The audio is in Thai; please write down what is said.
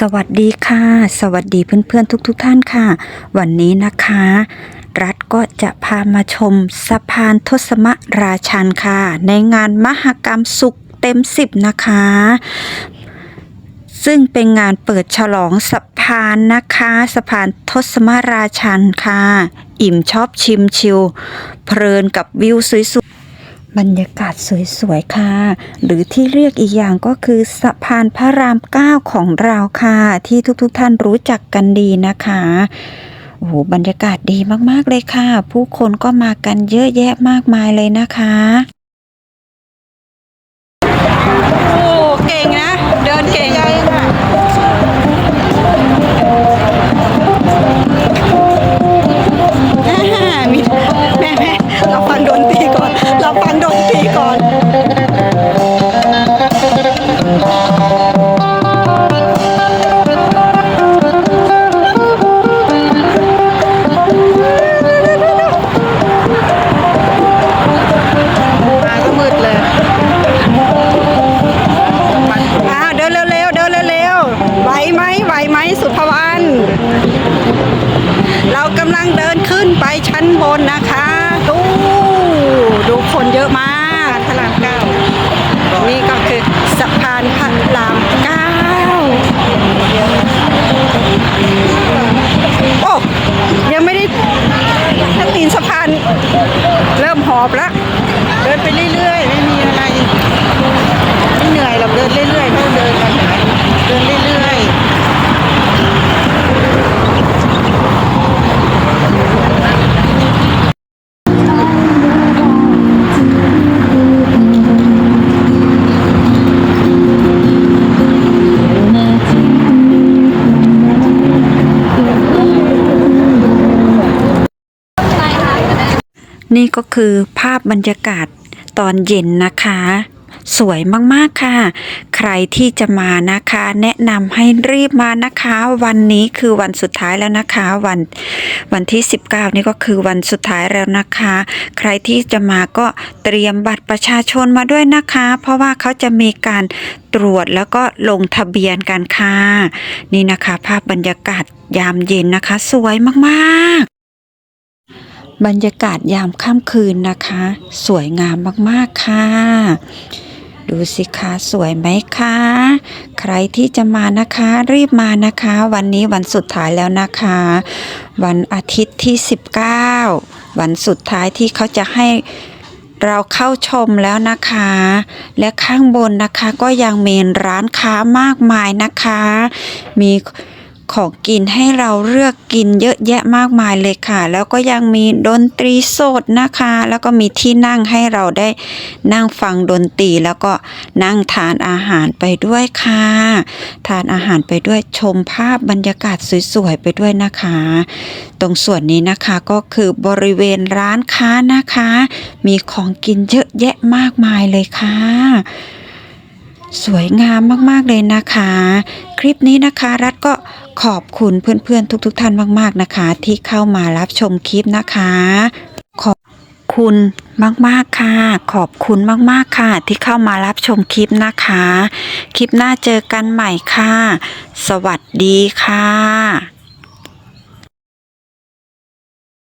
สวัสดีค่ะ สวัสดีเพื่อนๆทุกๆทท่านค่ะ วันนี้นะคะ รัฐก็จะพามาชมสะพานทศมราชันค่ะ ในงานมหกรรมสุขเต็มสิบนะคะ ซึ่งเป็นงานเปิดฉลองสะพานนะคะ สะพานทศมราชันค่ะ อิ่มชอบชิมชิลเพลินกับวิวสวย บรรยากาศสวยๆค่ะ หรือที่เรียกอีกอย่างก็คือสะพานพระรามเก้าของเราค่ะ ที่ทุกๆท่านรู้จักกันดีนะคะโอ้โหบรรยากาศดีมากๆเลยค่ะ ผู้คนก็มากันเยอะแยะมากมายเลยนะคะ เรากำลังเดินขึ้นไปชั้นบนนะคะดูดูคนเยอะมากพระรามเก้านี่ก็คือสะพานพระรามเก้าโอ้ยังไม่ได้ถ้าตีนสะพานเริ่มหอบแล้ว นี่ก็คือภาพบรรยากาศตอนเย็นนะคะ สวยมากๆค่ะ ใครที่จะมานะคะ แนะนำให้รีบมานะคะ วันนี้คือวันสุดท้ายแล้วนะคะ วันวันที่ 19 นี่ก็คือวันสุดท้ายแล้วนะคะ ใครที่จะมาก็เตรียมบัตรประชาชนมาด้วยนะคะ เพราะว่าเขาจะมีการตรวจแล้วก็ลงทะเบียนกันค่ะนี่นะคะ ภาพบรรยากาศยามเย็นนะคะ สวยมากๆ บรรยากาศยามค่ำคืนนะคะ สวยงามมากๆค่ะ ดูสิคะสวยไหมคะ ใครที่จะมานะคะ รีบมานะคะ วันนี้วันสุดท้ายแล้วนะคะ วันอาทิตย์ที่ 19 วันสุดท้ายที่เขาจะให้เราเข้าชมแล้วนะคะ และข้างบนนะคะก็ยังมีร้านค้ามากมายนะคะ มี ของกินให้เราเลือกกินเยอะแยะมากมายเลยค่ะ แล้วก็ยังมีดนตรีสดนะคะ แล้วก็มีที่นั่งให้เราได้นั่งฟังดนตรีแล้วก็นั่งทานอาหารไปด้วยค่ะ ทานอาหารไปด้วยชมภาพบรรยากาศสวยๆไปด้วยนะคะ ตรงส่วนนี้นะคะก็คือบริเวณร้านค้านะคะ มีของกินเยอะแยะมากมายเลยค่ะ สวยงามมากๆเลยนะคะ คลิปนี้นะคะรัฐก็ขอบคุณเพื่อนๆ ทุก ๆ ท่านมาก ๆนะคะ ที่เข้ามารับชมคลิปนะคะ ขอบคุณมากๆค่ะ ขอบคุณมากๆค่ะ ที่เข้ามารับชมคลิปนะคะ คลิปหน้าเจอกันใหม่ค่ะ สวัสดีค่ะ